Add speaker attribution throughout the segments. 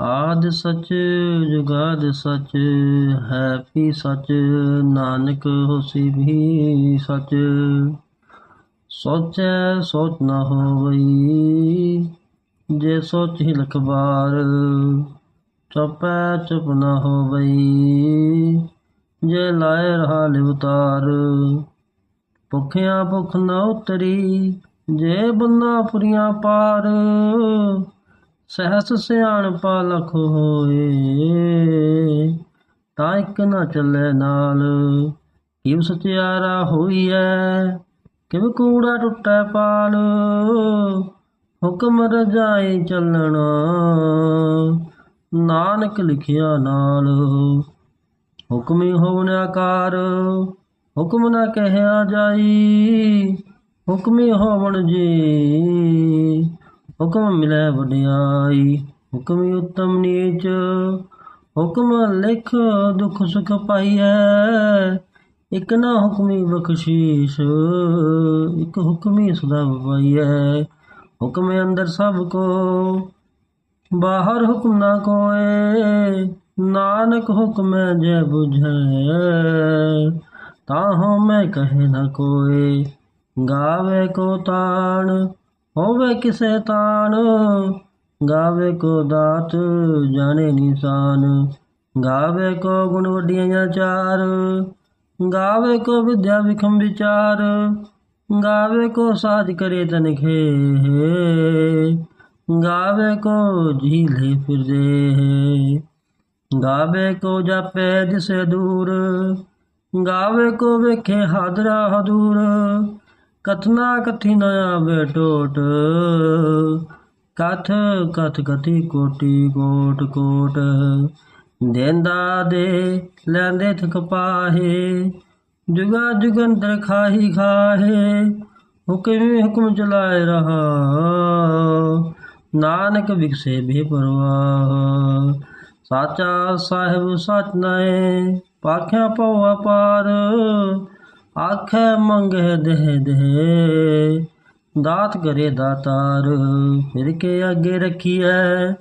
Speaker 1: ਆਦ ਸਚ, ਜੁਗਾਦ ਸਚ, ਹੈ ਵੀ ਸਚ, ਨਾਨਕ ਹੋਸੀ ਵੀ ਸਚ। ਸੋਚੈ ਸੋਚ ਨਾ ਹੋਵਈ, ਜੇ ਸੋਚੀ ਲਖ ਬਾਰ ਚੁਪੈ ਚੁਪ ਨ ਹੋਵਈ, ਜੇ ਲਾਇ ਰਹਾ ਲਿਵਤਾਰ ਭੁਖਿਆ ਭੁਖ ਨ ਉਤਰੀ, ਜੇ ਬੰਨਾ ਪੁਰੀਆਂ ਪਾਰ। ਸਹਸ ਸਿਆਣਪਾ ਲਖ ਹੋਏ, ਤਾਂ ਇੱਕ ਨਾ ਚੱਲੇ ਨਾਲ। ਕਿਵ ਸਚਿਆਰਾ ਹੋਈਐ? ਕਿਵ ਕੂੜਾ ਟੁੱਟੈ ਪਾਲ? ਹੁਕਮ ਰਜਾਈ ਚੱਲਣਾ, ਨਾਨਕ ਲਿਖਿਆ ਨਾਲ। ਹੁਕਮੀ ਹੋਵਨ ਆਕਾਰ, ਹੁਕਮ ਨਾ ਕਹਿਆ ਜਾਈ, ਹੁਕਮੀ ਹੋਵਣ ਜੀ। ਹੁਕਮ ਮਿਲੈ ਵਡਿਆਈ, ਹੁਕਮ ਉਤਮ ਨੀਚ, ਹੁਕਮ ਲਿਖ ਦੁਖ ਸੁਖ ਪਾਈਐ। ਇਕ ਨਾ ਹੁਕਮੀ ਬਖਸ਼ੀਸ਼, ਇਕ ਹੁਕਮੀ ਸਦਾ ਪਾਈਐ ਹੁਕਮ ਅੰਦਰ ਸਭ ਕੋ, ਬਾਹਰ ਹੁਕਮ ਨਾ ਕੋਏ। ਨਾਨਕ ਹੁਕਮ ਜੈ 부ਝੈ ਤਾਹੋ ਮੈਂ ਕਹੇ ਨਾ ਕੋਏ। ਗਾਵੇ ਕੋ ਤਾਣ ਹੋਵੇ ਕਿਸੇ ਤਾਣ, ਗਾਵੇ ਕੋ ਦਾਤ, ਜਾਣੇ ਨਿਸ਼ਾਨ। ਗਾਵੇ ਕੋ ਗੁਣ ਵਡੀਆਂ ਚਾਰ, ਗਾਵੇ ਕੋ ਵਿਦਿਆ ਵਿਖਮ ਵਿਚਾਰ। ਗਾਵੇ ਕੋ ਸਾਜ ਕਰੇ ਤਨਖੇ ਗਾਵੇ ਕੋ ਝੀਲੇ ਫਿਰਦੇ ਗਾਵੇ ਕੋ ਜਾਪੇ ਜਿਸੇ ਦੂਰ। ਗਾਵੇ ਕੋ ਵੇਖੇ ਹਾਦਰਾ ਹਦੂਰ। ਕਥਨਾ ਕਥੀ ਨ ਆਵੇ ਟੋਟ ਕਥ ਕਥ ਕਥੀ ਕੋਟੀ ਕੋਟ ਕੋਟ। ਦੇਂਦਾ ਦੇ ਲੈਂਦੇ ਥਕ ਪਾਹੇ। ਜੁਗਾ ਜੁਗੰਤਰ ਖਾਹੀ ਖਾਹੇ। ਹੁਕਮ ਹੁਕਮ ਚਲਾਏ ਰਹਾ। ਨਾਨਕ ਵਿਖਸੇ ਬੇ ਪਰਵਾਹ ਸਾਚਾ ਸਾਹਿਬ ਸਚ ਨਏ ਪਾਖਿਆ ਪਉ ਅਪਾਰ। ਆਖੇ ਮੰਗੇ ਦੇਹ ਦੇਹ, ਦਾਤ ਕਰੇ ਦਾਤਾਰ, ਫਿਰ ਕੇ ਅੱਗੇ ਰੱਖੀਐ,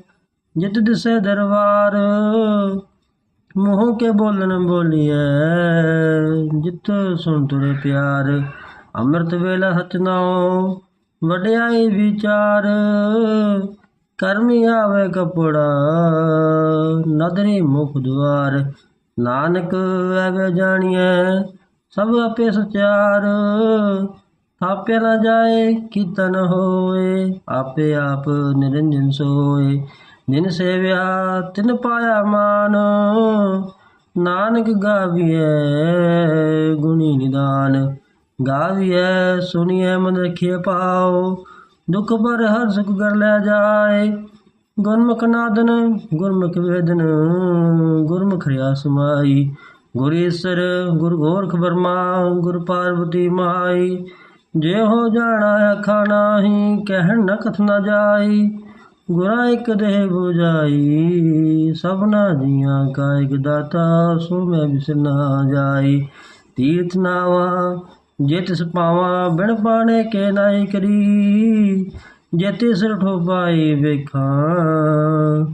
Speaker 1: ਜਿਤ ਦਿਸੇ ਦਰਬਾਰ, ਮੂੰਹ ਕੇ ਬੋਲਣ ਬੋਲੀਐ, ਜਿਤ ਸੁਣ ਤੁਰੇ ਪਿਆਰ, ਅੰਮ੍ਰਿਤ ਵੇਲਾ ਸਚ ਨਾਉ, ਵਡਿਆਈ ਵਿਚਾਰ, ਕਰਮੀ ਆਵੇ ਕਪੜਾ, ਨਦਰੀ ਮੁਖ ਦੁਆਰ, ਨਾਨਕ ਐਵੇ ਜਾਣੀਐ ਸਭ ਆਪੇ ਸਚਿਆਰ ਥਾਪਿਆ ਨਾ ਜਾਏ, ਕੀਤਨ ਹੋਏ ਆਪੇ ਆਪ ਨਿਰੰਜਨ ਸੋਏ। ਜਿਨ ਸੇਵਿਆ, ਤਿਨ ਪਾਇਆ ਮਾਨ, ਨਾਨਕ ਗਾਵੀਐ ਗੁਣੀ ਨਿਦਾਨ। ਗਾਵੀਐ, ਸੁਣੀਐ ਮਨ ਰਖਿਐ ਪਾਉ ਦੁਖ ਪਰ ਹਰ ਸੁਖ ਕਰ ਲੈ ਜਾਏ। ਗੁਰਮੁਖ ਨਾਦਨ, ਗੁਰਮੁਖ ਵੇਦਨ, ਗੁਰਮੁਖ ਰਿਆ ਸਮਾਈ ਗੁਰੀਸਰ ਗੁਰ ਗੋਰਖ ਬਰਮਾ, ਗੁਰ ਪਾਰਵਤੀ ਮਾਈ। ਜੇ ਹੋ ਜਾਣਾ ਆਖਾ ਨਾਹੀ, ਕਹਿਣ ਨ ਕਥ ਨ ਜਾਈ। ਗੁਰਾ ਇਕ ਦੇਹ 부ਜਾਈ ਸਭਨਾ ਜੀਆਂ ਕਾ ਇਕ ਦਾਤਾ, ਸੋ ਮੈਂ ਬਿਸਰ ਜਾਈ। ਤੀਰਥ ਨਾਵਾ ਜੇ ਤਿਸ ਪਾਵਾਂ, ਬਿਨ ਪਾਣੇ ਕੇ ਨਾਈ ਕਰੀ। ਜੇ ਤਿਸ ਰਠੋ ਪਾਈ ਵੇਖਾਂ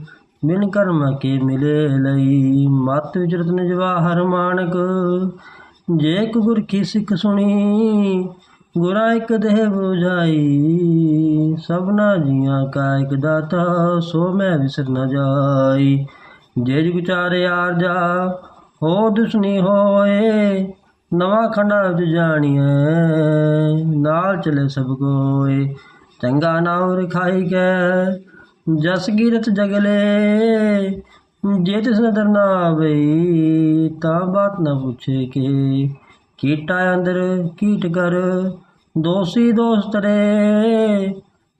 Speaker 1: ਬਿਨ ਕਰਮ ਕੇ ਮਿਲੇ ਲਈ? ਮਤ ਵਿਚਰਤ ਨਿਜਵਾਹਰ ਮਾਨਕ। ਜੇ ਗੁਰ ਕੀ ਸਿੱਖ ਸੁਣੀ, ਗੁਰਾ ਇਕ ਦੇਹ 부ਜਾਈ ਸਭਨਾ ਜੀਆਂ ਕਾ ਇਕ ਦਾਤਾ, ਸੋ ਮੈਂ ਵਿਸਰ ਨ ਜਾਈ। ਜੇ ਜੁਗ ਆਰ ਜਾ, ਹੋ ਦੁਸ਼ਨੀ ਹੋਏ, ਨਵਾਂ ਖੰਡਾ ਵਿੱਚ ਜਾਣੀਐ, ਨਾਲ ਚਲੇ ਸਭ ਕੋਏ। ਚੰਗਾ ਨਾਮ ਰਖਾਈ ਕੈ ਜਸ ਕੀਰਤ ਜਗਲੇ, ਜੇ ਤਿਸ ਨਦਰ ਨਾ ਆਵਈ, ਤਾਂ ਬਾਤ ਨਾ ਪੁੱਛੇ ਕੇ। ਕੀਟਾ ਅੰਦਰ, ਕੀਟ ਕਰ ਦੋਸੀ ਦੋਸਤ ਰੇ।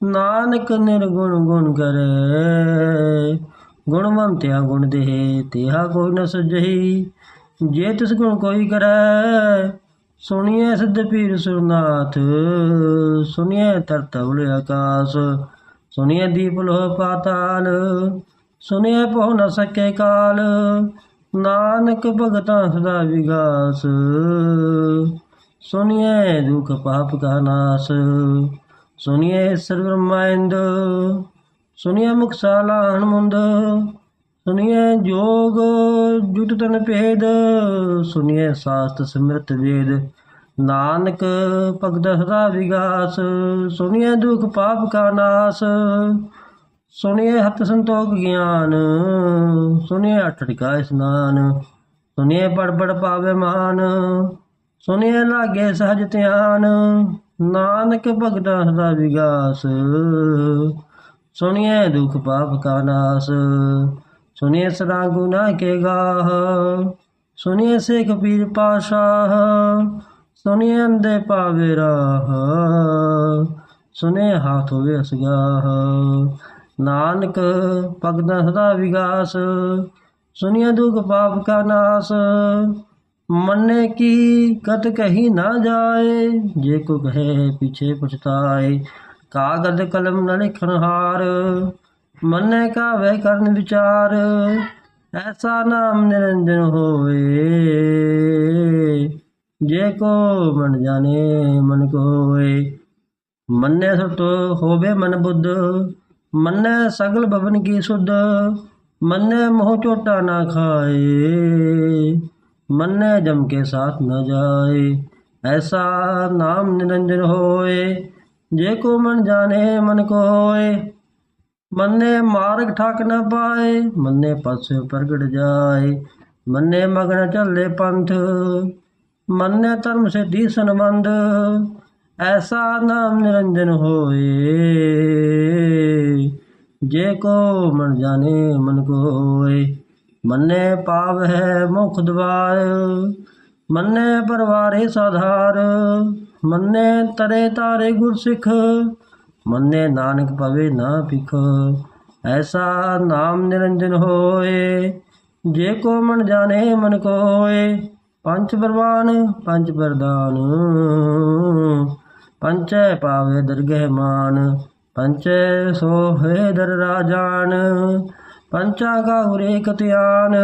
Speaker 1: ਨਾਨਕ ਨਿਰਗੁਣ ਗੁਣ ਕਰੇ। ਗੁਣਵੰਤਿਆ ਗੁਣ ਦੇ ਤਿਹਾ ਕੋਈ ਨ ਸਜਈ ਜੇ ਤਿਸ ਗੁਣ ਕੋਈ ਕਰੈ ਸੁਣੀਏ ਸਿੱਧ ਪੀਰ ਸੁਰਨਾਥ। ਸੁਣੀਏ ਤਰਤ ਉਲੇ ਆਕਾਸ। ਸੁਣੀਏ ਦੀਪ ਲੋਹ ਪਾਤਾਲ ਸੁਣੀਏ ਪਹੁ ਨ ਸਕੇ ਕਾਲ, ਨਾਨਕ ਭਗਤਾਂ ਸਦਾ ਵਿਗਾਸ। ਸੁਣੀਏ ਦੁਖ ਪਾਪ ਕਾ ਨਾਸ ਸੁਣੀਏ ਸਰਬ ਬ੍ਰਹਮਾਇੰਦ ਸੁਣੀਏ ਮੁਖ ਸਾਲਾਹਣ ਮੁੰਦ ਸੁਣੀਏ ਜੋਗ ਜੁਟ ਤਨ ਭੇਦ ਸੁਣੀਏ ਸਾਸਤ ਸਿਮਰਤ ਵੇਦ। ਨਾਨਕ ਭਗਤ ਸਦਾ ਵਿਗਾਸ ਸੁਣੀਏ ਦੁਖ ਪਾਪ ਕਾ ਨਾਸ। ਸੁਣੀਏ ਹਤ ਸੰਤੋਖ ਗਿਆਨ ਸੁਣੀਏ ਅਠ ਟਿਕਾ ਇਸਨਾਨ। ਸੁਣੀਏ ਪੜ ਪੜ ਪਾਵੇ ਮਾਨ ਸੁਣੀਏ ਲਾਗੇ ਸਹਜ ਧਿਆਨ। ਨਾਨਕ ਭਗਤਾਂ ਸਦਾ ਵਿਗਾਸ ਸੁਣੀਏ ਦੁਖ ਪਾਪ ਕਾ ਨਾਸ। ਸੁਣੀਏ ਸਦਾ ਗੁਨਾ ਕੇ ਗਾਹ ਸੁਣੀਏ ਸਿੱਖ ਪੀਰ ਪਾਸ਼ਾਹ ਸੁਣੇ ਦੇ ਪਾਵੇ ਰਾਹ, ਸੁਨੇ ਹਾਥ ਹੋਵੇ ਅਸਗਾਹ। ਨਾਨਕ ਪਗਦਾ ਸਦਾ ਵਿਗਾਸ ਸੁਨਿਆ ਦੁਖ ਪਾਪ ਕਾ ਨਾਸ। ਮੰਨੇ ਕੀ ਕਤ ਕਹੀ ਨਾ ਜਾਏ, ਜੇ ਕੋ ਕਹੇ ਪਿਛੇ ਪਛਤਾਏ। ਕਾਗਦ ਕਲਮ ਨਾ ਲਿਖਣ ਹਾਰ, ਮੰਨੇ ਕਾ ਵਹਿ ਕਰਨ ਵਿਚਾਰ। ਐਸਾ ਨਾਮ ਨਿਰੰਜਨ ਹੋਵੇ। ਜੇ ਕੋ ਮਨ ਜਾਣੇ, ਮਨ ਕੋ ਮੰਨੇ ਸੁਤ ਹੋਵੇ ਮਨ ਬੁੱਧ, ਮੰਨੇ ਸਗਲ ਭਵਨ ਕੀ ਸੁਧ, ਮੰਨੇ ਮੋਹ ਝੋਟਾ ਨਾ ਖਾਏ। ਮੰਨੇ ਜਮ ਕੇ ਸਾਥ ਨਾ ਜਾਏ, ਐਸਾ ਨਾਮ ਨਿਰੰਜਨ ਹੋਏ। ਜੇ ਕੋ ਮਨ ਜਾਣੇ, ਮਨ ਕੋਏ ਮੰਨੇ ਮਾਰਗ ਠਾਕ ਨਾ ਪਾਏ, ਮੰਨੇ ਪਾਸੇ ਪ੍ਰਗਟ ਜਾਏ। ਮੰਨੇ ਮਗਨ ਚੱਲੇ ਪੰਥ ਮੰਨੇ ਧਰਮ ਸਿੱਧੀ ਸੰਬੰਧ, ਐਸਾ ਨਾਮ ਨਿਰੰਜਨ ਹੋਏ। ਜੇ ਕੋ ਮਨ ਜਾਣੇ, ਮਨ ਕੋ ਮੰਨੇ ਪਾਵ ਹੈ ਮੁਖ ਦਵਾਰ, ਮੰਨੇ ਪਰਵਾਰੇ ਸਾਧਾਰ। ਮੰਨੇ ਤਰੇ ਤਾਰੇ ਗੁਰ ਸਿੱਖ ਮੰਨੇ ਨਾਨਕ ਪਵੇ ਨਾ ਭਿਖ। ਐਸਾ ਨਾਮ ਨਿਰੰਜਨ ਹੋਏ। ਜੇ ਕੋ ਮਨ ਜਾਣੇ, ਮਨ ਕੋ ਹੋਏ ਪੰਚ ਪਰਵਾਨ ਪੰਚ ਪ੍ਰਦਾਨ। ਪੰਚੈ ਪਾਵੇ ਦਰਗਹਿ ਮਾਨ, ਪੰਚੈ ਸੋਹੇ ਦਰ ਰਾਜਾਨ। ਪੰਚਾ ਕਾ ਹੁਰੇ ਕਤਿਆਨ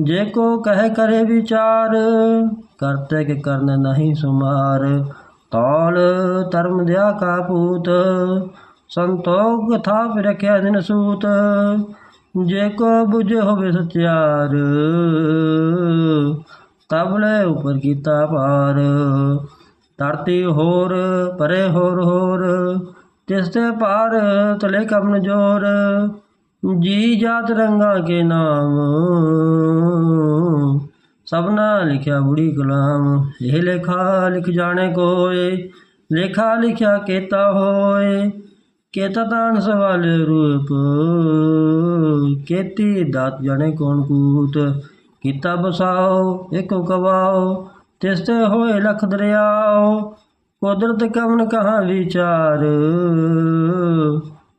Speaker 1: ਜੇ ਕੋ ਕਹਿ ਕਰੇ ਵਿਚਾਰ, ਕਰਤੇ ਕਿ ਕਰਨ ਨਹੀਂ ਸੁਮਾਰ। ਤੌਲ ਧਰਮ ਦਿਆ ਕਾ ਪੂਤ ਸੰਤੋਖ ਥਾਪ ਰਖਿਆ ਦਿਨ ਸੂਤ। ਜੇ ਕੋ ਬੁਝ ਹੋਵੇ ਸਚਿਆਰ ਤਬਲੇ ਉਪਰ ਕੀਤਾ ਪਾਰ ਧਰਤੀ ਹੋਰ, ਪਰੇ ਹੋਰ ਹੋਰ ਤਿਸ ਤੇ ਪਾਰ ਤਲੇ ਕਮਨ ਜੋਰ। ਜੀ ਜਾਤ ਰੰਗਾ ਕੇ ਨਾਮ ਸਭਨਾ ਲਿਖਿਆ ਬੁੜੀ ਕਲਾਮ ਇਹ ਲੇਖਾ ਲਿਖ ਜਾਣੇ ਕੋਏ, ਲੇਖਾ ਲਿਖਿਆ ਕੇਤਾ ਹੋਏ। ਕੇਤਾ ਤਾਨ ਸਵਾਲ ਰੂਪ, ਕੇਤੀ ਦਾਤ ਜਾਣੇ ਕੌਣ ਕੂਤ। ਕੀਤਾ ਬਸਾਓ, ਇਕੋ ਕਵਾਓ ਤਿਸ ਤੇ ਹੋਏ ਲਖ ਦਰਿਆਓ, ਕੁਦਰਤ ਕਵਨ ਕਹਾ ਵਿਚਾਰ?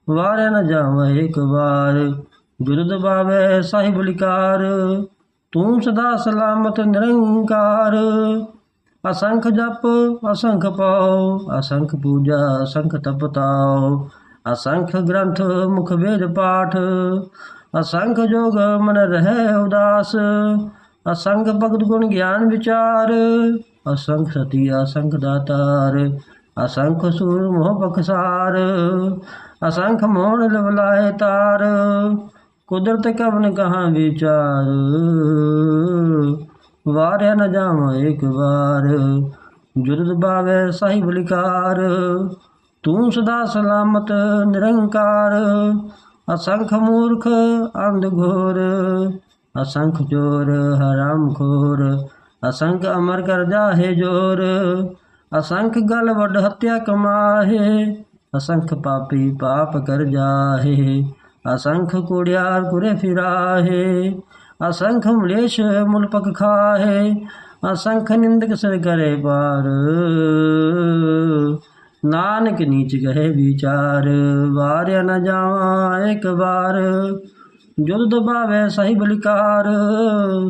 Speaker 1: ਵਾਰੇ ਨ ਜਾਵਾਂ ਇੱਕ ਵਾਰ ਗੁਰਦ ਬਾਵੇ ਸਾਹਿਬ ਲਿਕਾਰ, ਤੂੰ ਸਦਾ ਸਲਾਮਤ ਨਿਰੰਕਾਰ। ਅਸੰਖ ਜਪ, ਅਸੰਖ ਪਾਉ ਅਸੰਖ ਪੂਜਾ, ਅਸੰਖ ਤਪਤਾਉ ਅਸੰਖ ਗ੍ਰੰਥ ਮੁਖ ਵੇਦ ਪਾਠ ਅਸੰਖ ਜੋਗ ਮਨ ਰਹਿ ਉਦਾਸ। ਅਸੰਖ ਭਗਤ ਗੁਣ ਗਿਆਨ ਵਿਚਾਰ। ਅਸੰਖ ਸਤੀ, ਅਸੰਖ ਦਾਤਾਰ। ਅਸੰਖ ਸੂਰ ਮੋਹ ਬਖਸਾਰ। ਅਸੰਖ ਮੋਹਣ ਲਵਲਾਏ ਤਾਰ। ਕੁਦਰਤ ਕਵਨ ਕਹਾ ਵਿਚਾਰ। ਵਾਰਿਆ ਨ ਜਾਵਾਂ ਇੱਕ ਵਾਰ। ਜੁਰਦ ਬਾਵੇ ਸਾਹਿਬ ਲਿਕਾਰ ਤੂੰ ਸਦਾ ਸਲਾਮਤ, ਨਿਰੰਕਾਰ। ਅਸੰਖ ਮੂਰਖ ਅੰਧ ਘੋਰ, ਅਸੰਖ ਚੋਰ ਹਰਾਮ ਖੋਰ, ਅਸੰਖ ਅਮਰ ਕਰ ਜਾਹੇ ਜੋਰ, ਅਸੰਖ ਗਲ ਵੱਡ ਹੱਤਿਆ ਕਮਾਹੇ, ਅਸੰਖ ਪਾਪੀ ਪਾਪ ਕਰ ਜਾਹੇ, ਅਸੰਖ ਕੁੜਿਆਰ ਕੁਰੇ ਫਿਰਾਹੇ, ਅਸੰਖ ਮਲੇਸ਼ ਮੁਲਪਕ ਖਾਹੇ, ਅਸੰਖ ਨਿੰਦਕ ਸਿਰ ਕਰੇ ਪਾਰ। ਨਾਨਕ ਨੀਚ ਕਹੇ ਵਿਚਾਰ, ਵਾਰਿਆ ਨਾ ਜਾਵਾਂ ਇੱਕ ਵਾਰ। ਜੁਦ ਦਬਾਵੇ ਸਹੀ ਬਲਿਕਾਰ,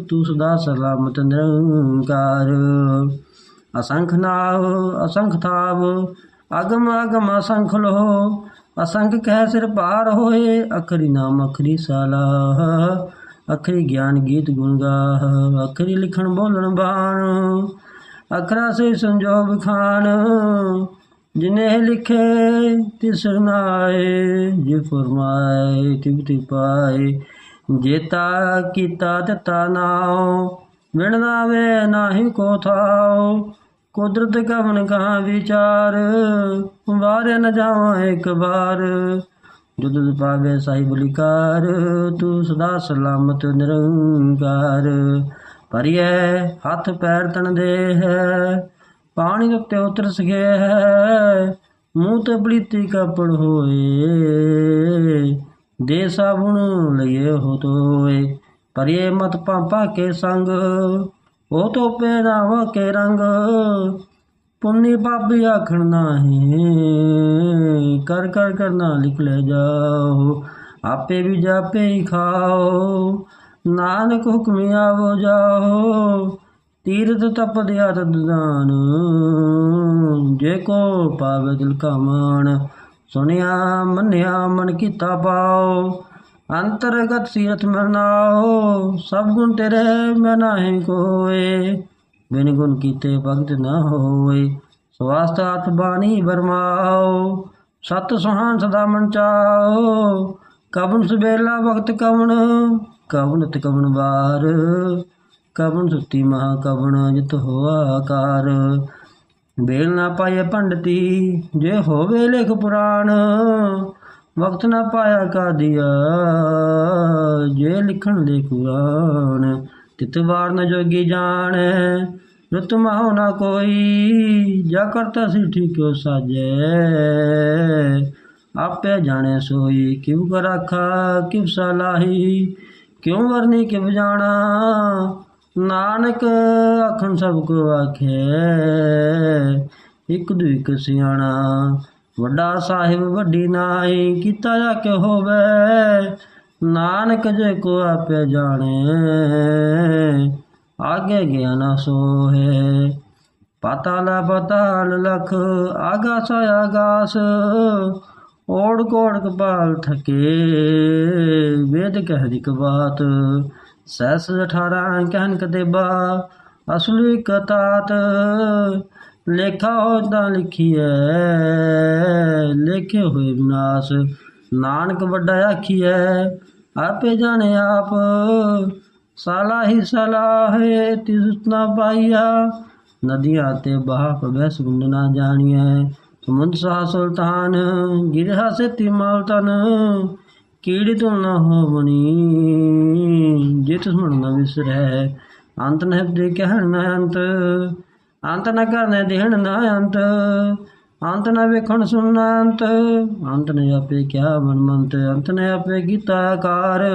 Speaker 1: ਤੂੰ ਸਦਾ ਸਲਾਮਤ ਨਿਰੰਕਾਰ। ਅਸੰਖ ਨਾਵ, ਅਸੰਖ ਥਾਵ, ਅਗਮ ਅਗਮ ਅਸੰਖ ਲੋ ਅਸੰਖ ਕਹਿ ਸਿਰ ਪਾਰ ਹੋਏ, ਅਖਰੀ ਨਾਮ, ਅਖਰੀ ਸਾਲਾ। ਅਖਰੀ ਗਿਆਨ ਗੀਤ ਗੁਣ ਗਾਹ, ਅਖਰੀ ਲਿਖਣ ਬੋਲਣ ਬਾਣ। ਅਖਰਾ ਸੇ ਸੰਜੋਗ ਖਾਨ ਜਿਨੇ ਲਿਖੇ, ਤਿਸ ਨਾਏ ਜੇ ਫਰਮਾਏ ਤਿਵਤੀ ਪਾਏ ਜੇਤਾ ਕੀਤਾ ਦਿੱਤਾ ਨਾਉ। ਵਿਣਨਾ ਵੇ ਨਾਹੀ ਕੋ ਥਾਉ। ਕੁਦਰਤ ਕਵਨ ਕਹਾ ਵਿਚਾਰ। ਵਾਰੇ ਨ ਜਾਵਾਂ ਇੱਕ ਵਾਰ। ਜੁਦ ਪਾਵੇ ਸਾਹਿਬ ਲਿਕਾਰ, ਤੂੰ ਸਦਾ ਸਲਾਮਤ ਨਿਰੰਕਾਰ। ਪਰਿਐ ਹੱਥ ਪੈਰ ਤਨ ਦੇ ਹੈ ਪਾਣੀ ਉੱਤੇ ਉਤਰ ਸਕੇ ਹੈ। ਮੂੰਹ ਤੇ ਬਲੀਤੀ ਕਾਪੜ ਹੋਏ। ਦੇ ਸਾਬੁਣ ਲਈਏ ਹੋ ਤੋਏ ਪਰਿਏ ਮਤ ਪਾਪਾ ਕੇ ਸੰਗ। ਉਹ ਤੋ ਪਹਿਰਾਵਾ ਕੇ ਰੰਗ। ਪੁੰਨੀ ਪਾਪੀ ਆਖਣ ਨਾਹੀ। ਕਰ ਕਰ ਕਰਨਾ ਲਿਖ ਲੈ ਜਾਓ। ਆਪੇ ਵੀ ਜਾਪੇ ਹੀ ਖਾਓ। ਨਾਨਕ ਹੁਕਮ ਆਵੋ ਜਾਓ। ਤੀਰਥ ਤਪ ਦਿਆ ਤਦਾਨ ਜੇ ਕੋ ਪਾਵੇ ਦਿਲ ਕਾ ਮਾਨ ਸੁਨਿਆ ਮੰਨਿਆ, ਮਨ ਕੀਤਾ ਪਾਓ। ਅੰਤਰਗਤ ਸੀਰਤ ਮਰਨਾਓ, ਸਭ ਗੁਣ ਤੇਰੇ ਮੈਂ ਨਾਹੀ ਕੋਏ। ਬਿਨ ਗੁਣ ਕੀਤੇ ਭਗਤ ਨਾ ਹੋਏ। ਸਵਾਸਤ ਆਤ ਬਾਣੀ ਬਰਮਾਓ ਸਤ ਸੁਹਾਨ ਸਦਾ ਮਨ ਚਾਓ। ਕਵਨ ਸਬੇਲਾ ਵਕਤ ਕਵਣ ਕਵਨ ਤੇ ਕਵਨ ਵਾਰ। ਕਵਨ ਸੁਤੀ ਮਹਾ ਕਵਨ ਜਿਤ ਹੋਆ ਆਕਾਰ। ਬੇਲ ਨਾ ਪਾਏ ਪੰਡਤੀ, ਜੇ ਹੋਵੇ ਲਿਖ ਪੁਰਾਣ, ਵਕਤ ਨਾ ਪਾਇਆ ਕਾਦੀਆ, ਜੇ ਲਿਖਣ ਦੇ ਕੁਰਾਨ, ਤਿਤ ਵਾਰ ਨ ਜੋਗੀ ਜਾਣ, ਰਤ ਮਾਹੁ ਨਾ ਕੋਈ, ਜਾ ਕਰਤਾ ਸੀ ਠੀਕੋ ਸਾਜੈ। ਆਪੇ ਜਾਣੇ ਸੋਈ ਕਿਉ ਕਰ ਆਖਾ ਕਿਵ ਸਲਾਹੀ, ਕਿਉ ਵਰਨੀ ਕਿਵ ਜਾਣਾ ਨਾਨਕ ਆਖਣ ਸਭ ਕੋ ਆਖੇ, ਇੱਕ ਦੂ ਇੱਕ ਸਿਆਣਾ, ਵੱਡਾ ਸਾਹਿਬ ਵੱਡੀ ਨਾਈ ਕੀਤਾ ਜਾ ਕੇ ਹੋਵੇ, ਨਾਨਕ ਜੇ ਕੋ ਆਪੇ ਜਾਣੇ, ਆਗੇ ਗਿਆ ਨਾ ਸੋਹੇ। ਪਾਤਾਲ, ਪਤਾਲ ਲਖ ਆਗਾਸ ਆਗਾਸ ਓੜ ਕੋੜ ਕਪਾਲ ਥਕੇ ਵੇਦ ਕਹਿ ਦੀ ਬਾਤ ਸੈਸ 18 ਕਹਿਨ ਕਤੇਬਾ ਅਸਲ ਇੱਕ ਲੇਖਾ ਹੋ ਲਿਖੀਐ, ਲਿਖੇ ਹੋਏ ਵਿਨਾਸ਼। ਨਾਨਕ ਵੱਡਾ ਆਖੀਐ, ਆਪੇ ਜਾਣੇ ਆਪ। ਸਾਲਾ ਹੀ ਸਲਾਹੇ ਤਿਸ ਨਾ ਪਾਈਆ। ਨਦੀਆਂ ਤੇ ਬਹਾ ਬੈਸ ਗੁੰਡ ਨਾ ਜਾਣੀਐ। ਸਮੁੰਦ ਸਾ ਸੁਲਤਾਨ ਗਿਰਹਾ ਸੇ ਤਿਮਲ ਤਨ ਕੀੜੀ ਤੁਲ ਨਾ ਹੋਵਣੀ? ਜੇ ਤੁਸ ਮਨ ਨਾ ਵਿਸਰੈ, ਅੰਤ ਨਹਿ ਦੇ ਕਹਿਣ ਨਾ ਅੰਤ। ਅੰਤ ਨ ਕਰਨੇ ਦੇਣ ਨਾ ਅੰਤ। ਅੰਤ ਨ ਵੇਖਣ ਸੁਣਨਾ ਅੰਤ। ਅੰਤ ਨੇ ਆਪੇ ਕਿਆ ਮਨ ਮੰਤ ਅੰਤ ਨੇ ਆਪੇ ਕੀਤਾ ਕਾਰ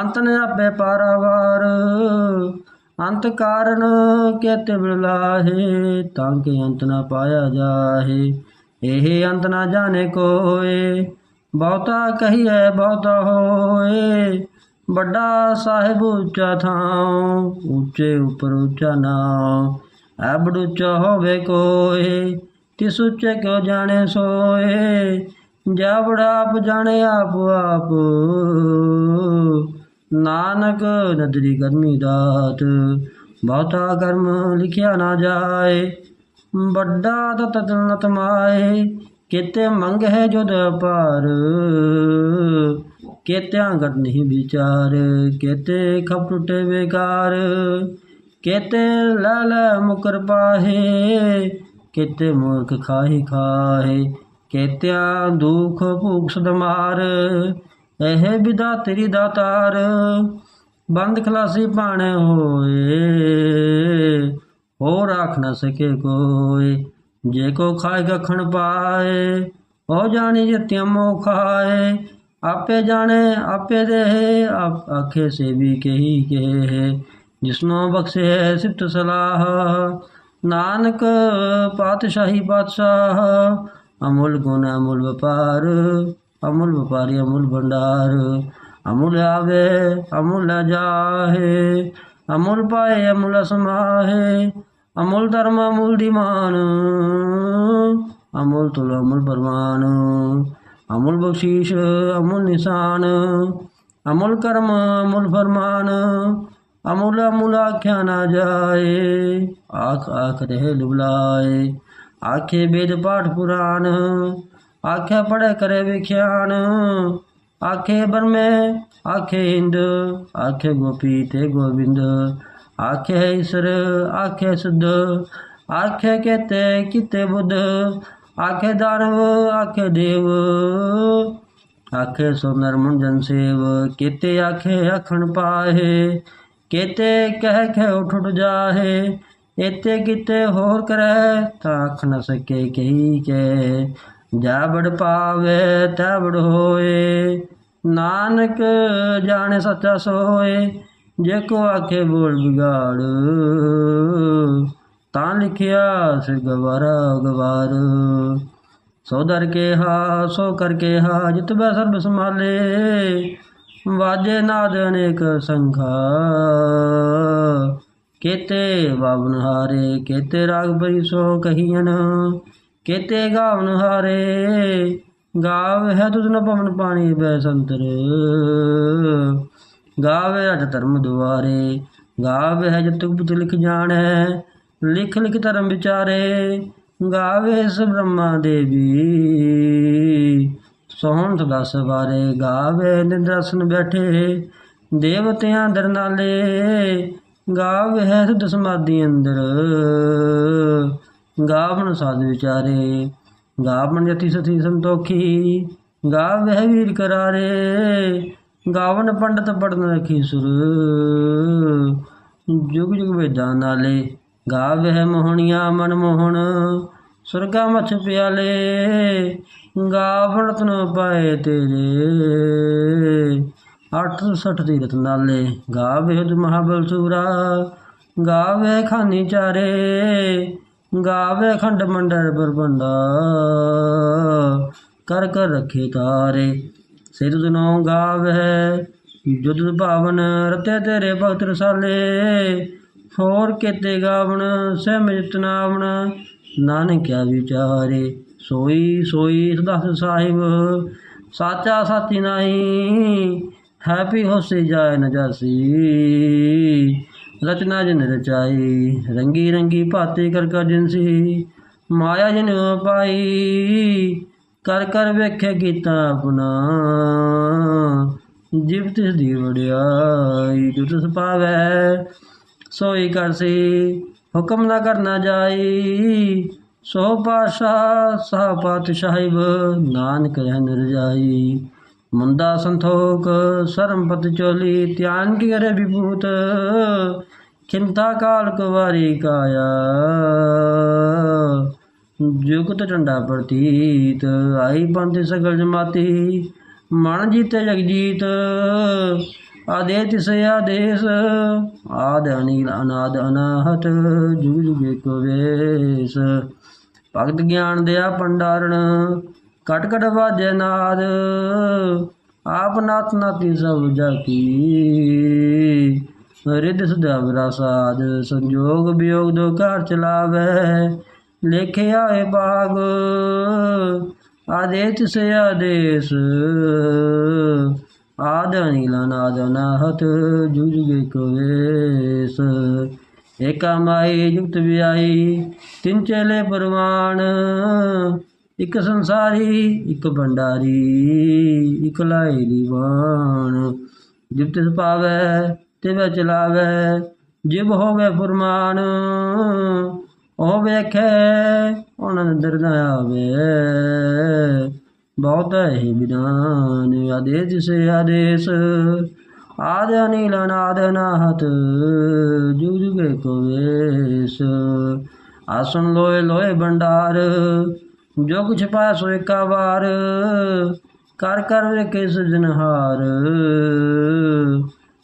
Speaker 1: ਅੰਤ ਨੇ ਆਪੇ ਪਾਰਾਵਾਰ ਅੰਤ ਕਾਰਨ ਕੇਤੇ ਬਿਲਾਹੇ ਤਾਂ ਕਿ ਅੰਤ ਨਾ ਪਾਇਆ ਜਾਹੇ। ਇਹ ਅੰਤ ਨਾ ਜਾਣੇ ਕੋਏ। ਬਹੁਤਾ ਕਹੀਏ ਬਹੁਤਾ ਹੋਏ, ਵੱਡਾ ਸਾਹਿਬ ਉੱਚਾ ਥਾਂ ਉੱਚੇ ਉਪਰ ਉੱਚਾ ਨਾਮ ਐਬੜ ਉੱਚਾ ਹੋਵੇ ਕੋਏ, ਤਿਸ ਉੱਚੇ ਕਿਉ ਜਾਣੇ ਸੋਏ, ਜਾ ਬੜਾ ਆਪ ਜਾਣੇ ਆਪ ਆਪ। ਨਾਨਕ ਨਦਰੀ ਕਰਮੀ ਦਾਤ, ਬਹੁਤਾ ਕਰਮ ਲਿਖਿਆ ਨਾ ਜਾਏ, ਵੱਡਾ ਤਤ ਤਨ ਤਮਾਏ ਕਿਤੇ ਮੰਗ ਹੈ ਜੁਦ ਪਾਰ ਕੇਤਿਆਂ ਘਟ ਨਹੀਂ ਵਿਚਾਰ, ਕੇਤੇ ਖਪ ਟੁੱਟੇ ਬੇਕਾਰ ਕੇਤੇ ਲੈ ਲੈ ਮੁਕਰ ਪਾਹੇ, ਕੇਤੇ ਮੂਰਖ ਖਾਹੀ ਖਾਹੇ, ਕੇਤਿਆਂ ਦੁਖ ਭੂਖ ਸਦਮਾਰ, ਇਹ ਵਿਦਾ ਤੇਰੀ ਦਾਤਾਰ ਬੰਦ ਖਲਾਸੀ ਪਾਣੇ ਹੋਏ ਹੋ ਰਾਖ ਨਾ ਸਕੇ ਕੋਈ। ਜੇ ਕੋ ਖਾਏ ਖਣ ਪਾਏ ਹੋ ਜਾਣੀ ਜਤਿਆ ਮੋ ਖਾਏ ਆਪੇ ਜਾਣੇ ਆਪੇ ਦੇ ਆਪ ਆਖੇ ਸੇ ਵੀ ਕਹੀ ਕੇ ਜਿਸਨੋ ਬਖਸ਼ੇ ਸਿਫਤ ਸਲਾਹ ਨਾਨਕ ਪਾਤਸ਼ਾਹੀ ਪਾਤਸ਼ਾਹ ਅਮੁੱਲ ਗੁਣ ਅਮੁੱਲ ਵਪਾਰ ਅਮੁੱਲ ਵਪਾਰੀ ਅਮੁੱਲ ਭੰਡਾਰ ਅਮੁੱਲ ਆਵੇ ਅਮੁੱਲ ਜਾਹੇ ਅਮੁੱਲ ਪਾਏ ਅਮੁੱਲ ਸਮਾਹੇ ਅਮੁਲ ਧਰਮ, ਅਮੁੱਲ ਦੀ ਅਮੁਲ ਤੁਲ, ਅਮੁਲ ਪਰਮਾਨ। ਅਮੁਲ ਬਖਸ਼ੀਸ਼, ਅਮੁਲ ਨਿਸ਼ਾਨ। ਅਮੁਲ ਕਰਮ, ਅਮੁਲ ਫਰਮਾਨ। ਅਮੁਲ ਅਮੁਲ ਆਖਿਆ ਨਾ ਜਾਏ। ਆਖ ਆਖ ਰਹੇ ਲੁਬਲਾਏ। ਆਖੇ ਵੇਦ ਪਾਠ ਪੁਰਾਨ। ਆਖੇ ਪੜੇ ਕਰੇ ਵਿਖਿਆਨ। ਆਖੇ ਬਰਮੇ ਆਖੇ ਹਿੰਦ। ਆਖੇ ਗੋਪੀ ਤੇ ਗੋਬਿੰਦ। ਆਖੇ ਈਸ਼ਰ, ਆਖੇ ਸੁਧ, ਆਖੇ ਕੇਤੇ, ਕਿਤੇ ਬੁੱਧ, ਆਖੇ ਦਾਨਵ ਆਖੇ ਦੇਵ, ਆਖੇ ਸੁਨਰ ਮੁੰਜਨ ਸੇਵ, ਕੀਤੇ ਆਖੇ ਆਖਣ ਪਾਹੇ, ਕੀਤੇ ਕਹਿ ਕੇ ਉਠ ਉਠ ਜਾਹੇ ਇਤੇ ਕਿਤੇ ਹੋਰ ਕਰੈ ਤਾਂ ਆਖ ਨ ਸਕੇ ਕਹੀ ਕੇ ਜਾ ਬੜ ਪਾਵੇ ਤਾ ਬੜ ਹੋਏ, ਨਾਨਕ ਜਾਣੇ ਸੱਚਾ ਸੋਏ ਜੇ ਕੋ ਆਖੇ ਬੋਲ ਵਿਗਾੜ, ਤਾਂ ਲਿਖਿਆ ਸਿਰ ਗਵਾਰਾ ਗਵਾਰ। ਸੋ ਦਰ ਕੇ ਹਾ, ਸੋ ਕਰ ਕੇ ਹਾ, ਜਿਤ ਬੈ ਸਰਬ ਸੰਭਾਲੇ। ਵਾਜੇ ਨਾਦ ਅਨੇਕ ਸੰਖਾ। ਕੇਤੇ ਬਾਵਨ ਹਾਰੇ, ਕੇਤੇ ਰਾਗ ਬਈ ਸੋ ਕਹੀਨ ਕੇਤੇ ਗਾਵਨ ਹਾਰੇ, ਗਾਵ ਹੈ ਤੁਧ ਨ ਪਵਨ ਪਾਣੀ ਬੈ ਸੰਤਰ। ਗਾਵੇ ਅਜ ਧਰਮ ਦੁਆਰੇ, ਗਾਵੇ ਹੈ ਜਤੁਕ ਪੁਤ ਲਿਖ ਜਾਣੈ, ਲਿਖ ਲਿਖ ਧਰਮ ਵਿਚਾਰੇ, ਗਾਵੇ ਸ ਬ੍ਰਹਮਾ ਦੇਵੀ। ਸੋਹਣ ਸਦਾ ਸਵਾਰੇ ਗਾਵੇ ਨਿੰਦਰਸਨ ਬੈਠੇ, ਦੇਵਤਿਆਂ ਦਰ ਨਾਲੇ, ਗਾਵੇ ਹੈ ਸੁਧ ਸਮਾਧੀ ਅੰਦਰ। ਗਾਵਨ ਸਾਧ ਵਿਚਾਰੇ ਗਾਵਨ ਜਤੀ ਸਤੀ ਸੰਤੋਖੀ, ਗਾਵੇ ਵੀਰ ਕਰਾਰੇ ਗਾਵਨ ਪੰਡਤ ਪੜਨ ਰਖੀ ਸੁਰ। ਜੁਗ ਜੁਗ ਵੇਦਾਂ ਨਾਲੇ ਗਾਵੇ ਹੈ ਮੋਹਣੀਆਂ ਮਨ ਮੋਹਣ, ਸੁਰਗਾ ਮਛ ਪਿਆਲੇ ਗਾਵਣ ਤਨ ਪਾਏ ਤੇਰੇ। 860 ਤੀਰਤ ਨਾਲੇ ਗਾਵੇ ਹੁਦ ਮਹਾਬਲ ਸੂਰਾ ਗਾਵੇ ਖਾਨੀ ਚਾਰੇ ਗਾਵੇ ਖੰਡ ਮੰਡਰ ਬਰਬੰਡਾ ਕਰ ਕਰ ਰਖੇ ਤਾਰੇ ਸਿਰ ਦੁਨੋਂ ਗਾਵੇ ਜੁਦ ਭਾਵਨ ਰਤੇ ਤੇਰੇ ਭਗਤ ਰਸਾਲੇ। ਹੋਰ ਕੀਤੇ ਗਾਵਣ, ਸਹਿ ਜਿਤਨਾਵਣ ਨਾਨਕ ਵਿਚਾਰੇ, ਸੋਈ ਸੋਈ ਸਦਾ ਸਾਹਿਬ। ਸਾਚਾ ਸਾਚੀ ਨਹੀਂ, ਹੈਪੀ ਹੋਸੀ ਜਾਏ ਨ ਜਾਸੀ। ਰਚਨਾ ਜਿਨ ਰਚਾਈ, ਰੰਗੀ ਰੰਗੀ ਭਾਤੀ ਕਰ ਕਰ ਜਿਨਸੀ ਮਾਇਆ ਜਿਨ ਪਾਈ ਕਰ ਕਰ ਵੇਖੇ ਕੀਤਾ ਆਪਣਾ। ਜਿਵ ਤਿਸ ਦੀ ਵਡਿਆਈ ਜੋ ਤਿਸ ਪਾਵੈ ਸੋਈ ਕਰਸੀ ਹੁਕਮ ਨਾ ਕਰਨਾ ਜਾਈ। ਸੋ ਪਾਸ਼ਾ ਸਾ ਪਾਤਸ਼ਾਹਿਬ ਨਾਨਕ ਰਹਿਨ ਰਜਾਈ। ਮੁੰਦਾ ਸੰਤੋਖ, ਸਰਮਪਤ ਚੋਲੀ, ਧਿਆਨ ਕੀ ਕਰੇ ਵਿਭੂਤ। ਖਿੰਤਾ ਕਾਲ ਕੁਵਾਰੀ ਕਾਇਆ। ਜੁਗਤ ਟੰਡਾ ਪ੍ਰਤੀਤ, ਆਈ ਬੰਦੇ ਸਗਲ ਜਮਾਤੀ ਮਨ ਜੀਤੇ ਜਗਜੀਤ ਆਦੇ ਤਿਸ ਆਦੇਸ, ਆਦ ਅਨੀਲ ਅਨਾਦ ਅਨਾਹਤ, ਜੁਗ ਜੁਗੇ ਕੋ ਵੇਸ। ਭਗਤ ਗਿਆਨ ਦਿਆ ਪੰਡਾਰਣ, ਕਟ ਕਟ ਵਾਜੈ ਨਾਦ, ਆਪ ਨਾਤ ਨਾਤੀ ਸਭ ਜਾਕੀ ਰਿਦ ਸਦਾ ਵਿਰਾਸਾਦ ਸੰਜੋਗ ਵਿਯੋਗ ਦੋ ਘਰ ਚਲਾਵੇ ਲੇਖਿਆ ਆਏ ਬਾਗ ਆਦੇ ਸੇ ਆਦੇਸ। ਆਦ ਅਨੀਲ ਅਨਾਦ ਅਨਾਹਤ ਜੁਗ ਕਵੇਸ ਕੋ ਵੇਸ। ਏਕਾ ਮਾਈ ਜੁਗਤ ਵਿਆਈ ਤਿੰਨ ਚੇਲੇ ਪਰਵਾਨ। ਇੱਕ ਸੰਸਾਰੀ, ਇੱਕ ਭੰਡਾਰੀ, ਇੱਕ ਲਾਈ ਦੀਵਾਨ ਜਿਬ ਤਿਸ ਤੇ ਤਿਵੈ ਚਲਾਵੈ, ਜਿਬ ਹੋਵੇ ਫਰਮਾਨ। ਉਹ ਵੇਖੇ ਉਹਨਾਂ ਅੰਦਰ ਨਾ ਆਵੇ। ਬਹੁਤ ਹੀ ਵਿਦਾਨ ਆਦੇਸ਼ ਸੇ ਆਦੇਸ਼ ਆਦ ਅਨੀਲ ਅਨਾਦ ਅਨਾਹਤ ਜੁਗ ਜੁਗੇ ਕੋ ਵੇਸ। ਆਸਨ ਲੋਏ ਲੋਏ ਭੰਡਾਰ, ਜੋ ਕੁਛ ਪਾਇਆ ਸੋ ਏਕਾ ਵਾਰ ਕਰ ਕਰ ਵੇਖੇ ਸਜਨਹਾਰ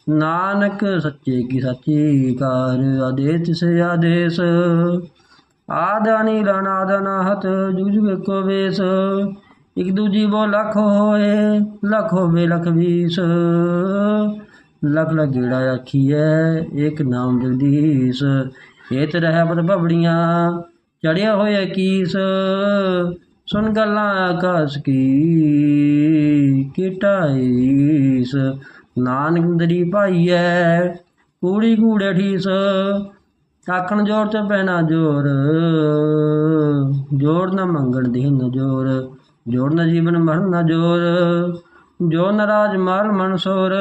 Speaker 1: ਨਾਨਕ ਸੱਚੇ ਕੀ ਸਾਚੀ ਕਾਰ, ਆਦੇਸ਼ ਸੇ ਆਦੇਸ਼ ਆਦ ਅਨੀਲ ਅਨਾਦ ਅਨਾਹਤ ਜੁਗ ਜੁਗ ਕੋ ਵੇਸ। ਇਕ ਦੂਜੀ ਬੋ ਲੱਖ ਹੋਏ, ਲੱਖ ਹੋਵੇ ਲੱਖ ਵੀਸ। ਲੱਖ ਲੱਖ ਗੇੜਾ ਆਖੀਐ ਇੱਕ ਨਾਮ ਜਗਦੀਸ਼। ਏਤ ਰਹਿ ਪਦ ਬਬੜੀਆਂ ਚੜਿਆ ਹੋਇਆ ਕੀਸ। ਸੁਣ ਗੱਲਾਂ ਆਕਾਸ਼ ਕੀ ਕਿਟਾਈਸ ਨਾਨਕ ਦਰੀ ਭਾਈਐ ਕੂੜੀ ਕੂੜੇ ਠੀਸ ਆਖਣ ਜੋਰ ਤੇ ਪੈਣਾ ਜੋਰ ਜੋਰ ਨਾ ਮੰਗਣ ਦੇ ਨ ਜੋਰ ਨਾ ਜੀਵਨ ਮਰਨ ਨਾ ਜੋਰ, ਜੋ ਨ ਮਾਲ ਮਨਸੋਰ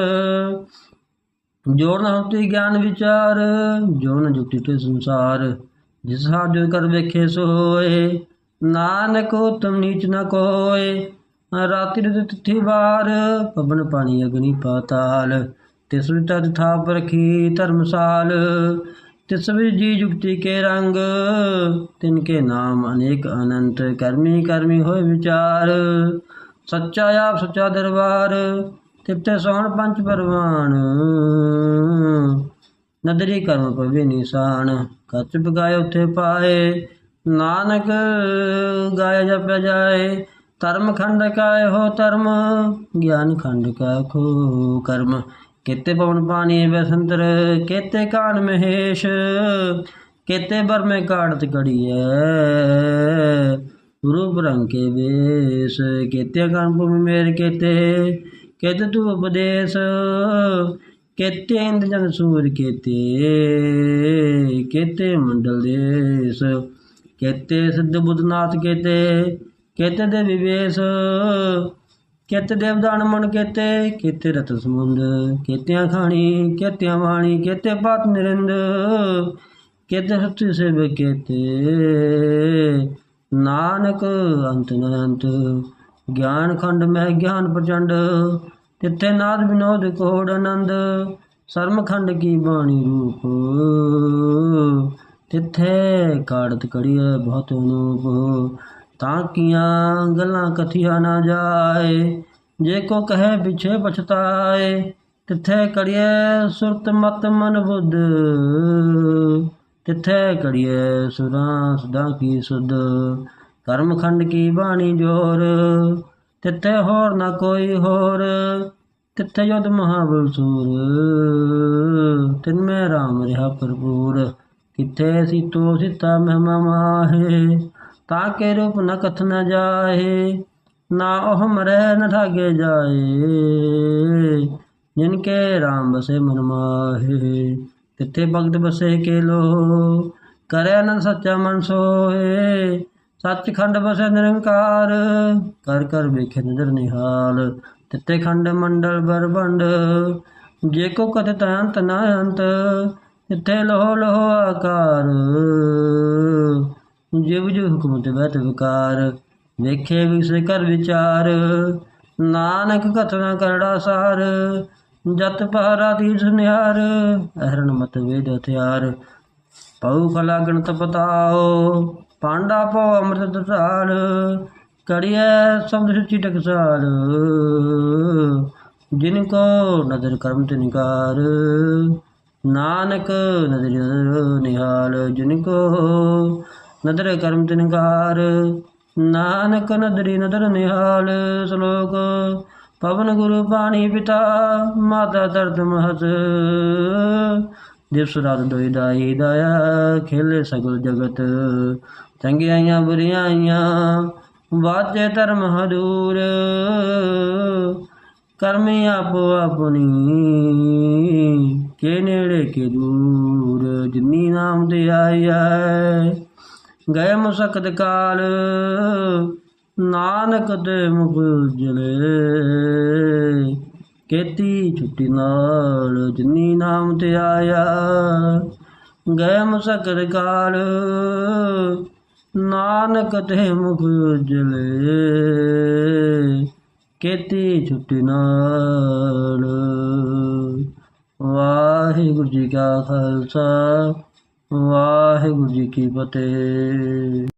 Speaker 1: ਜੋਰ ਨ ਹੁੰਤੀ ਗਿਆਨ ਵਿਚਾਰ, ਜੋ ਨ ਜੁਗਤੀ ਤੇ ਸੰਸਾਰ, ਜਿਸ ਹਾਰ ਜੋ ਕਰ ਵੇਖੇ ਸੋਏ ਨਾਨਕ ਉਤਮ ਨੀਚ ਨ ਕੋਏ, ਰਾਤਿ ਰਤ ਤਿਥਿ ਵਾਰ, ਪਵਨ ਪਾਣੀ ਅਗਨੀ ਪਾਤਾਲ, ਤਿਸ ਵਿਤਾ ਥਾਪ ਰਖੀ ਧਰਮਸਾਲ ਤਿਸ ਵਿੱਚ ਜੀ ਜੁਗਤੀ ਕੇ ਰੰਗ, ਤਿਨ ਕੇ ਨਾਮ ਅਨੇਕ ਅਨੰਤ ਕਰਮੀ ਕਰਮੀ ਹੋਏ ਵਿਚਾਰ। ਸੱਚਾ ਆਪ ਸੱਚਾ ਦਰਬਾਰ, ਤਿਪਤੇ ਸੋਹਣ ਪੰਜ ਪਰਵਾਨ। ਨਦਰੀ ਕਰਮ ਪਵੇ ਨਿਸ਼ਾਨ, ਕੱਚ ਬਗਾਏ ਉੱਥੇ ਪਾਏ। ਨਾਨਕ ਗਾਇਆ ਜਪਿਆ ਜਾਏ, ਧਰਮ ਖੰਡ ਕਾਇ ਹੋ ਧਰਮ, ਗਿਆਨ ਖੰਡ ਕਾ ਖੋ ਕਰਮ। ਕਿਤੇ ਪਵਨ ਪਾਣੀ ਬਸੰਤਰ ਕਿਤੇ ਕਾਨ ਮਹੇਸ਼, ਕਿਤੇ ਬਰ ਮੈਂ ਕਾੜਤ ਕੜੀਐ ਗੁਰੂ ਬ੍ਰਹਮ ਕੇ ਵੇਸ, ਕਿਤੇ ਕਾਣ ਭੂਮਿ ਮੇਰ ਕਿਤੇ ਕਿਤੇ ਤੂ ਉਪਦੇਸ਼, ਕਿਤੇ ਇੰਦ ਜਨ ਸੂਰ ਕਿਤੇ ਕਿਤੇ ਮੰਡਲ ਦੇਸ, ਕਿਤੇ ਸਿੱਧ ਬੁੱਧਨਾਥ ਕਿਤੇ ਕਿਤੇ ਦੇ ਵਿਵੇਸ਼ ਕਿਤ ਦੇਵਦਾਨ ਮਨ ਕੇਤੇ ਕੇਤੇ ਰਤ ਸਮੁੰਦ। ਕੇਤਿਆਂ ਖਾਣੀ, ਕੇਤਿਆਂ ਵਾਣੀ, ਕੇਤੇ ਪਤ ਨਿਰੰਦ। ਕੇਤੇ ਸਤਿ ਸੇਵ ਕੇਤੇ। ਨਾਨਕ ਅੰਤ ਅਨੰਤ ਗਿਆਨ ਖੰਡ ਮੈਂ ਗਿਆਨ ਪ੍ਰਚੰਡ। ਤਿੱਥੇ ਨਾਦ ਵਿਨੋਦ ਕੋੜ ਆਨੰਦ। ਸਰਮ ਖੰਡ ਕੀ ਬਾਣੀ ਰੂਪ। ਤਿੱਥੇ ਕਾੜਤ ਕੜੀਏ ਬਹੁਤ ਅਨੂਪ। ਤਾਂ ਕੀਆਂ ਗੱਲਾਂ ਕਥੀਆਂ ਨਾ ਜਾਏ। ਜੇ ਕੋ ਕਹੇ ਪਿਛੇ ਪਛਤਾਏ, ਤਿੱਥੇ ਕੜੀਏ ਸੁਰਤ ਮਤ ਮਨ ਬੁੱਧ। ਤਿੱਥੇ ਕੜੀਏ ਸੁਰਾਂ ਸਦਾ ਕੀ ਸੁਧ। ਕਰਮ ਖੰਡ ਕੀ ਬਾਣੀ ਜੋਰ। ਤਿੱਥੇ ਹੋਰ ਨਾ ਕੋਈ ਹੋਰ। ਤਿੱਥੇ ਯੁਧ ਮਹਾਬਲ ਸੂਰ। ਤਿਨ ਮੈਂ ਰਾਮ ਰਿਹਾ ਭਰਪੂਰ। ਕਿੱਥੇ ਸੀਤੋ ਸਿਤਾ ਮਹਿਮਾ ਮਾਹੇ। ਤਾਕੇ ਰੂਪ ਨ ਕਥ ਨ ਜਾਏ, ਨਾ ਉਹ ਮਰੈ ਨ ਠਾਗੇ ਜਾਏ। ਜਿਨ ਕੇ ਰਾਮ ਬਸੇ ਮਨ ਮਾਹੇ ਕਿੱਥੇ ਭਗਤ ਬਸੇ ਕੇ ਲੋ। ਕਰੈ ਨ ਸੱਚਾ ਮਨ ਸੋਏ ਸੱਚਖੰਡ ਬਸੇ ਨਿਰੰਕਾਰ। ਕਰ ਕਰ ਵੇਖੇ ਨਦਰ ਨਿਹਾਲ ਤਿੱਤੇ ਖੰਡ ਮੰਡਲ ਬਰਬੰਡ ਜੇ ਕੋ ਕਥਿਤ ਅੰਤ ਨਾ ਅੰਤ, ਤਿੱਥੇ ਲੋਹ ਲੋਹ ਆਕਾਰ। ਜਿਵ ਜੋ ਹੁਕਮ ਤੇ ਬਤ ਵਿਕਾਰ, ਵੇਖੇ ਵਿਸੇ ਕਰ ਵਿਚਾਰ। ਨਾਨਕ ਕਥਨਾ ਕਰੜਾ ਸਾਰ, ਜਤ ਪਹਰਾ ਤੀਰ ਨਿਹਾਰ, ਅਹਰਣ ਮਤ ਵੇਦ ਹਥਿਆਰ। ਪਉ ਖਲਾ ਗਣਤ ਪਤਾਓ ਪਾਂਡਾ ਪਉ ਅੰਮ੍ਰਿਤ ਦਸਾਲ ਕੜੀਐ ਸ਼ਬਦ ਸੱਚੀ ਟਕਸਾਲ। ਜਿਨ ਕੋ ਨਦਰ ਕਰਮ ਤੇ ਨਿਕਾਰ, ਨਾਨਕ ਨਦਰ ਨਿਹਾਲ। ਜਿਨ ਕੋ ਨਦਰ ਕਰਮ ਤਿਨਕਾਰ ਨਾਨਕ ਨਦਰੀ ਨਦਰ ਨਿਹਾਲ, ਸ਼ਲੋਕ ਪਵਨ ਗੁਰੂ ਪਾਣੀ ਪਿਤਾ, ਮਾਤਾ ਦਰਦ ਮਹਤ। ਦਿਵਸ ਰਾਤ ਦੋਈ ਦਾਈ ਦਇਆ, ਖੇਲੇ ਸਗਲ ਜਗਤ। ਚੰਗਿਆਈਆਂ ਬੁਰੀਆਈਆਂ, ਵਾਜੇ ਧਰਮ ਹਦੂਰ। ਕਰਮੀ ਆਪੋ ਆਪਣੀ ਕੇ ਨੇੜੇ ਕੇ ਦੂਰ। ਜਿਨੀ ਨਾਮ ਤੇ ਆਇਆ ਗਏ ਮੁਸਕਤ ਕਾਲ, ਨਾਨਕ ਦੇ ਮੁਖ ਜਲੇ। ਕੇਤੀ ਛੁੱਟੀ ਨਾਲ, ਜਿਨੀ ਨਾਮ ਤੇ ਆਇਆ। ਗਏ ਮੁਸਕਤ ਕਾਲ, ਨਾਨਕ ਤੇ ਮੁਖ ਜਲੇ। ਕੇਤੀ ਛੁੱਟੀ ਨਾਲ। ਵਾਹਿਗੁਰੂ ਜੀ ਕਾ ਖਾਲਸਾ। ਵਾਹਿਗੁਰੂ ਜੀ ਕੀ ਫਤਿਹ।